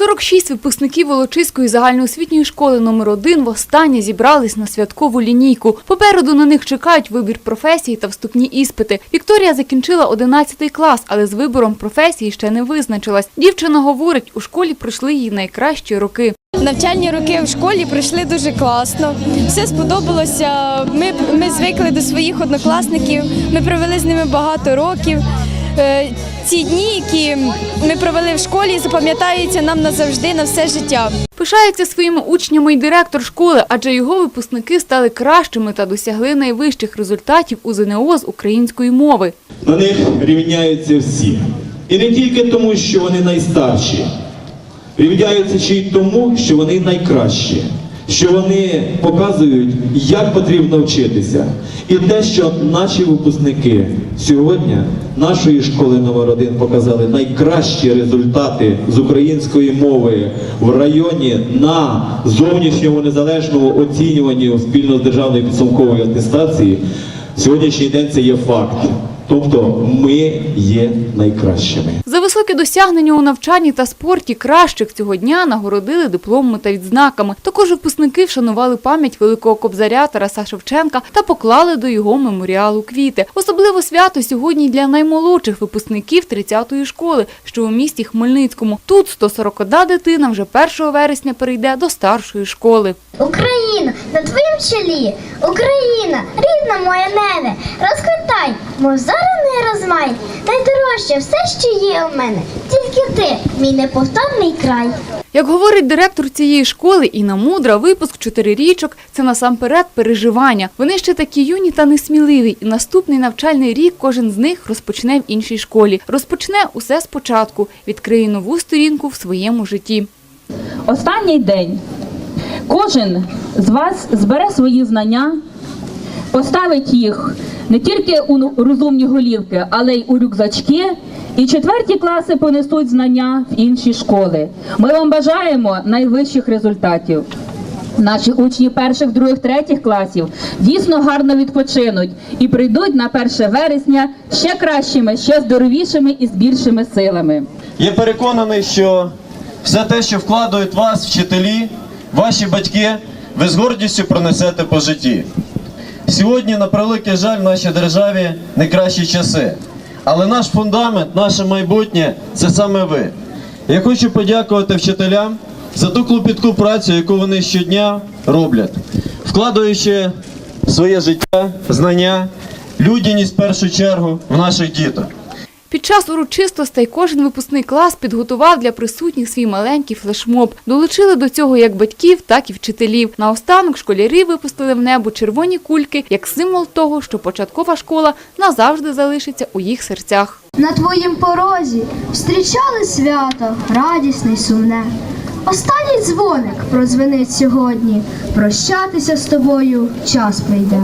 46 випускників Волочиської загальноосвітньої школи номер 1 востаннє зібрались на святкову лінійку. Попереду на них чекають вибір професії та вступні іспити. Вікторія закінчила 11 клас, але з вибором професії ще не визначилась. Дівчина говорить, у школі пройшли її найкращі роки. Навчальні роки в школі пройшли дуже класно. Все сподобалося. Ми, ми звикли до своїх однокласників. Ми провели з ними багато років. Ці дні, які ми провели в школі, запам'ятаються нам назавжди на все життя. Пишається своїми учнями й директор школи, адже його випускники стали кращими та досягли найвищих результатів у ЗНО з української мови. На них рівняються всі. І не тільки тому, що вони найстарші, рівняються ще й тому, що вони найкращі, що вони показують, як потрібно вчитися. І те, що наші випускники сьогодні нашої школи номер 1 показали найкращі результати з української мови в районі на зовнішньому незалежному оцінюванні спільно з державною підсумковою атестації, сьогоднішній день це є факт. Тобто ми є найкращими. За високі досягнення у навчанні та спорті кращих цього дня нагородили дипломами та відзнаками. Також випускники вшанували пам'ять великого кобзаря Тараса Шевченка та поклали до його меморіалу квіти. Особливо свято сьогодні для наймолодших випускників 30-ї школи, що у місті Хмельницькому. Тут 141 дитина вже 1 вересня перейде до старшої школи. Україна, на твоїм чолі, Україна, рідна моя небе, розквітай, мов зоряний розмай, найдорожче все, що є у мене, тільки ти, мій неповторний край. Як говорить директор цієї школи Інна Мудра, випуск чотирирічок – це насамперед переживання. Вони ще такі юні та несміливі, і наступний навчальний рік кожен з них розпочне в іншій школі. Розпочне усе спочатку, відкриє нову сторінку в своєму житті. Останній день кожен з вас збере свої знання, поставить їх не тільки у розумні голівки, але й у рюкзачки. І четверті класи понесуть знання в інші школи. Ми вам бажаємо найвищих результатів. Наші учні перших, других, третіх класів дійсно гарно відпочинуть і прийдуть на 1 вересня ще кращими, ще здоровішими і з більшими силами. Я переконаний, що все те, що вкладають вас, вчителі, ваші батьки, ви з гордістю пронесете по житті. Сьогодні, на превеликий жаль, в нашій державі не кращі часи. Але наш фундамент, наше майбутнє це саме ви. Я хочу подякувати вчителям за ту клопітку працю, яку вони щодня роблять, вкладаючи своє життя, знання, людяність в першу чергу в наших діток. Під час урочистостей кожен випускний клас підготував для присутніх свій маленький флешмоб. Долучили до цього як батьків, так і вчителів. Наостанок школярі випустили в небо червоні кульки як символ того, що початкова школа назавжди залишиться у їх серцях. На твоїм порозі встрічали свято, радісне й сумне. Останній дзвоник прозвенить сьогодні. Прощатися з тобою час прийде.